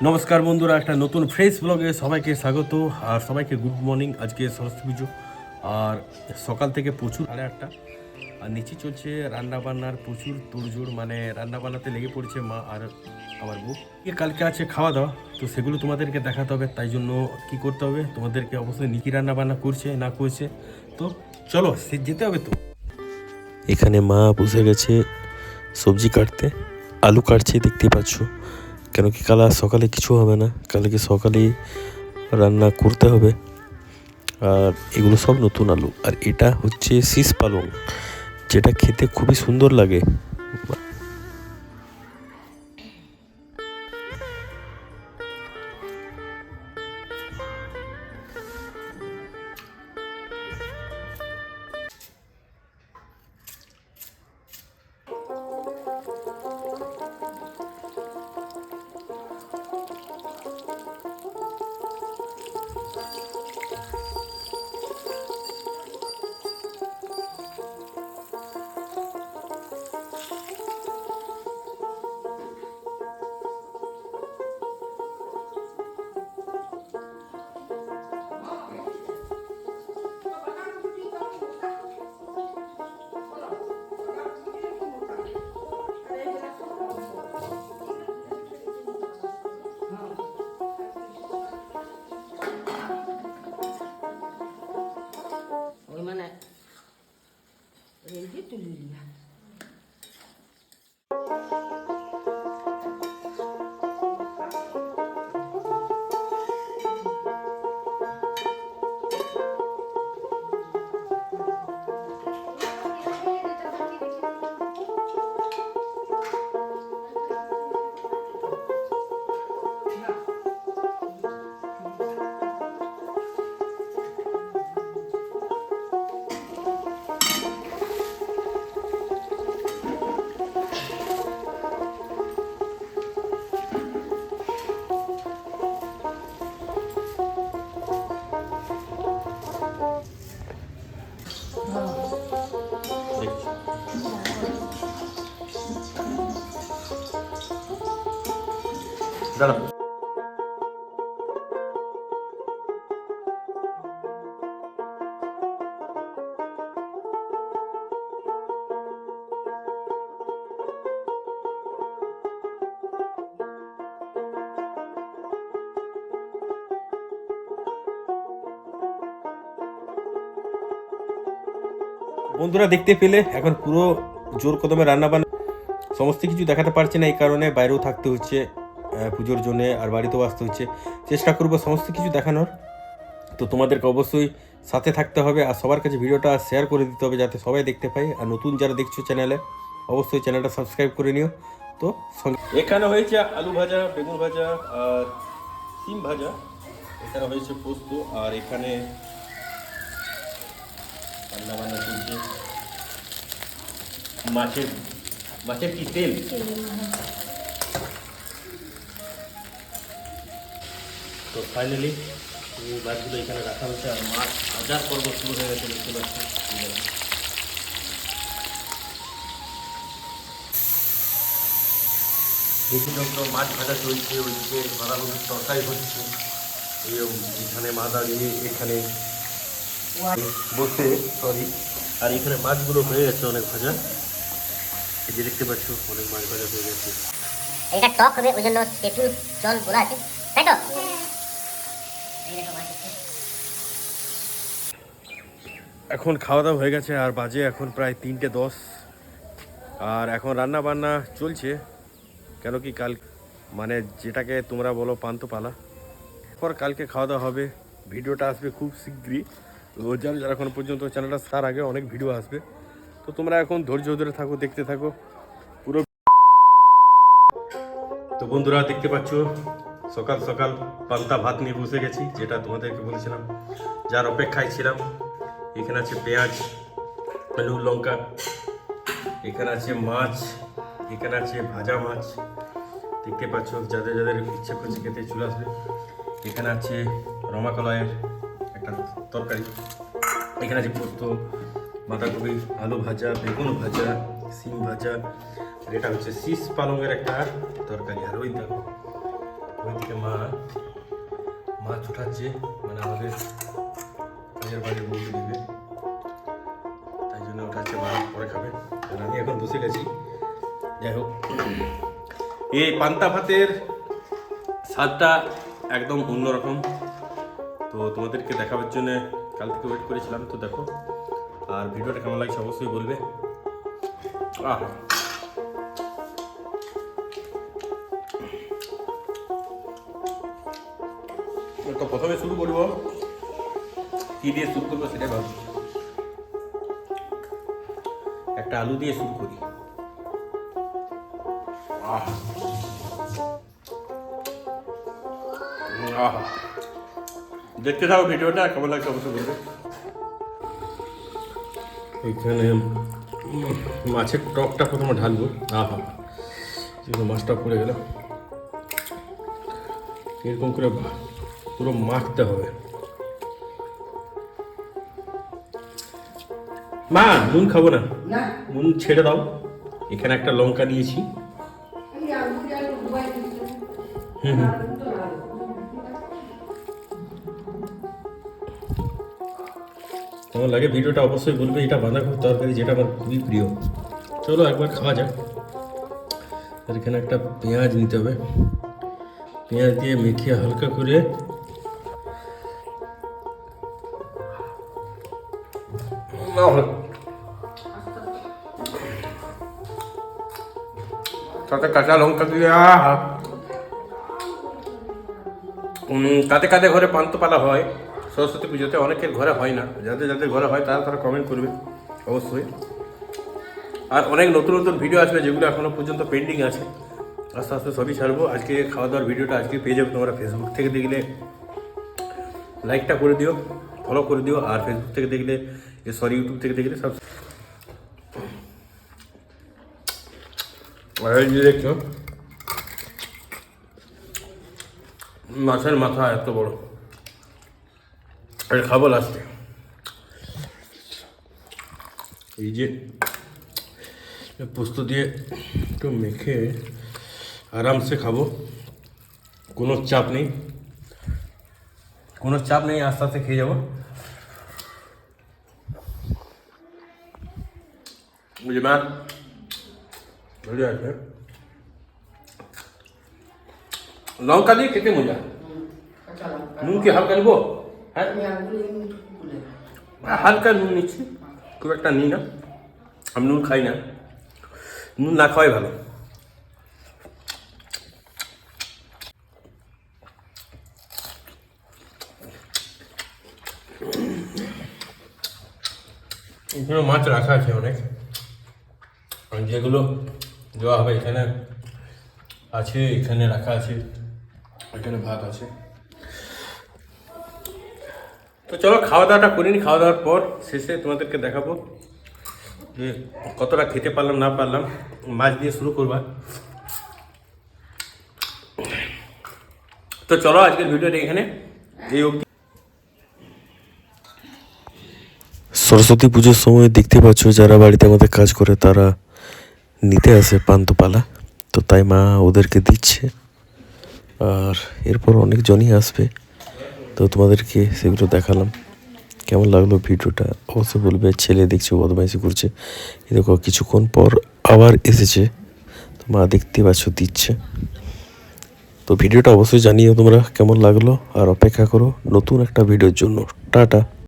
নমস্কার বন্ধুরা, একটা নতুন ফ্রেশ ব্লগে সবাইকে স্বাগত। আর সবাইকে গুড মর্নিং আজকে সরস্বতী পুজো। আর সকাল থেকে প্রচুর সাড়ে আটটা। আর নিচে চলছে রান্নাবান্নার প্রচুর তোড়জোড় মানে রান্না বান্নাতে লেগে পড়ছে মা আর আমার বউ। কালকে আছে খাওয়া দাওয়া তো সেগুলো তোমাদেরকে দেখাতে হবে, তাই জন্য কি করতে হবে, তোমাদেরকে অবশ্যই নিকি রান্না বান্না করছে, না করছে। তো চলো, সে যেতে হবে তো। এখানে মা বসে গেছে সবজি কাটতে, আলু কাটছে, দেখতে পাচ্ছ। কেন কি কাল আর সকালে কিছু হবে না? কালকে সকালেই রান্না করতে হবে? আর এগুলো সব নতুন আলু। আর এটা হচ্ছে শীষ পালং, যেটা খেতে খুবই সুন্দর লাগে। দাঁড়া বন্ধুরা দেখতে পেলে এখন পুরো জোর কদমে রান্না বান্না সমস্ত কিছু দেখাতে পারছি না, এই কারণে বাইরেও থাকতে হচ্ছে। পুজোর জন্যে আর বাড়িতেও আসতে হচ্ছে। চেষ্টা করব সমস্ত কিছু দেখানোর। তো তোমাদেরকে অবশ্যই সাথে থাকতে হবে আর সবার কাছে ভিডিওটা শেয়ার করে দিতে হবে যাতে সবাই দেখতে পায়। আর নতুন যারা দেখছ চ্যানেলে অবশ্যই চ্যানেলটা সাবস্ক্রাইব করে নিও। তো সঙ্গে এখানে হয়েছে আলু ভাজা বেগুন ভাজা আর সিম ভাজা। এখানে হয়েছে পোস্ত আর এখানে রান্না বান্না চলছে। মাছের মাছের কি তেল? তো ফাইনালি এই মাছগুলো এখানে রাখা হয়েছে আর মাছ হাজার পর্ব শুরু হয়ে গেছে দেখতে পাচ্ছি। বিভিন্ন মাছ ভাজা চলছে ওইদিকে বাঁধাকপির তরকারি হচ্ছে। এখানে মা দাঁড়িয়ে এখানে বসে সরি আর এখানে মাছগুলো হয়ে গেছে অনেক ভাজা। এই যে দেখতে পাচ্ছ অনেক মাছ ভাজা হয়ে গেছে। এটা টক হবে ওই জন্য তেঁতুল জল বলা আছে। তাই তো? এখন খাওয়া দাওয়া হয়ে গেছে, আর বাজে এখন প্রায় তিনটে দশ। আর এখন রান্না বান্না চলছে। কেন কি কাল মানে যেটাকে তোমরা বলো পান্ত পালা পর কালকে খাওয়া দাওয়া হবে, ভিডিওটা আসবে খুব শীঘ্রই তো যারা যারা এখন পর্যন্ত চ্যানেলটা তার আগে অনেক ভিডিও আসবে। তো তোমরা এখন ধৈর্য ধরে থাকো, দেখতে থাকো। পুরো তো বন্ধুরা, দেখতে পাচ্ছ সকাল সকাল পান্তা ভাত নিয়ে বসে গেছি, যেটা তোমাদেরকে বলেছিলাম। যার অপেক্ষায় ছিলাম, এখানে আছে পেঁয়াজ, আলু, লঙ্কা, এখানে আছে মাছ, এখানে আছে ভাজা মাছ। দেখতে পাচ্ছ, যাদের যাদের ইচ্ছে করছে খেতে চলে আসবে। এখানে আছে রমা কলাইয়ের একটা তরকারি। এখানে আছে পোস্ত, বাঁধাকপি, আলু ভাজা, বেগুন ভাজা সিম ভাজা, আর এটা হচ্ছে শীষ পালংয়ের একটা তরকারি। আর ওই দেখো ওইদিকে ভাত উঠাচ্ছে মানে আমাদের কাজের বাড়ির বউকে দিবে তাই জন্য উঠাচ্ছে ভাত পরে খাবে। আর আমি এখন বসে গেছি। যাই হোক। এই পান্তা ভাতের স্বাদটা একদম অন্যরকম তো তোমাদেরকে দেখাবার জন্য কাল থেকে ওয়েট করেছিলাম, তো দেখো। আর ভিডিওটা কেমন লাগছে অবশ্যই বলবে। আহ! তো প্রথমে শুরু করব। কি দিয়ে শুরু করব সেটাই ভাবছি। একটা আলু দিয়ে শুরু করি। দেখতে থাকো ভিডিওটা, কেমন লাগছে অবশ্যই বলবে এখানে মাছের টকটা প্রথমে ঢালবো। আহা। যেগুলো মাছটা পড়ে গেল। এরকম করে পুরো মাখতে হবে। মা নুন খাব না। নুন ছেড়ে দাও। এখানে একটা লঙ্কা নিয়েছি। আমি আলু দিয়ে আলু ডুবাই দিচ্ছি হুম হুম। আলু তো ভালো। কেমন লাগে? ভিডিওটা অবশ্যই বলবে। এটা বাঁধাকপি তরকারি যেটা আমার খুবই প্রিয়। চলো একবার খাওয়া যাক। এখানে একটা পেঁয়াজ নিতে হবে। পেঁয়াজ দিয়ে মেখে হালকা করে সাথে কাঁচা লঙ্কা দিয়ে কাতে কাতে ঘরে পান্তপালা হয়, সরস্বতী পুজোতে অনেকের ঘরে হয় না। যাদের যাদের ঘরে হয়, তারা তারা কমেন্ট করবে, অবশ্যই। আর অনেক নতুন নতুন ভিডিও আসবে, যেগুলো এখনও পর্যন্ত পেন্ডিং আছে। আস্তে আস্তে সবই ছাড়বো। আজকে খাওয়া দাওয়ার ভিডিওটা আজকে পেয়ে যাবে তোমরা ফেসবুক থেকে দেখলে। লাইকটা করে দিও। ফলো করে দিও আর ফেসবুক থেকে দেখলে সরি ইউটিউব থেকে দেখলে সব দেখছ, মাছের মাথা এত বড়। এটা খাব লাস্টে এই যে পোস্ত দিয়ে একটু মেখে আরামসে খাব, কোনো চাপ নেই। কোনো চাপ নেই আস্তে আস্তে খেয়ে যাব। বুঝলি মা? আছে। লঙ্কা দিয়ে খেতে মজা। নুন কি হালকা নিবো? হ্যাঁ? তুলে। হালকা নুন নিচ্ছি। খুব একটা নিই না। আমি নুন খাই না। নুন না খাওয়াই ভালো। এখানে মাছ রাখা আছে অনেক। যেগুলো দেওয়া হবে এখানে আছে, এখানে রাখা আছে, এখানে ভাত আছে। তো চলো খাওয়া দাওয়াটা করিনি খাওয়া দাওয়ার পর শেষে তোমাদেরকে দেখাবো যে কতটা খেতে পারলাম, না পারলাম। মাছ দিয়ে শুরু করবা। তো চলো, আজকের ভিডিওটা এখানে। এই অবধি। সরস্বতী পুজোর সময় দেখতে পাচ্ছ যারা বাড়িতে আমাদের কাজ করে তারা নিতে আসে পান্তপালা। তো তাই মা ওদেরকে দিচ্ছে। আর এরপর অনেকজনই আসবে। তো তোমাদেরকে সেগুলো দেখালাম। কেমন লাগল ভিডিওটা? অবশ্যই বলবে, ছেলে দেখছে, বদমাইশি করছে। দেখো, কিছুক্ষণ পর আবার এসেছে। তো মা দেখতে পাচ্ছ, দিচ্ছে। তো ভিডিওটা অবশ্যই জানিও তোমরা কেমন লাগল। আর অপেক্ষা করো নতুন একটা ভিডিওর জন্য। টাটা।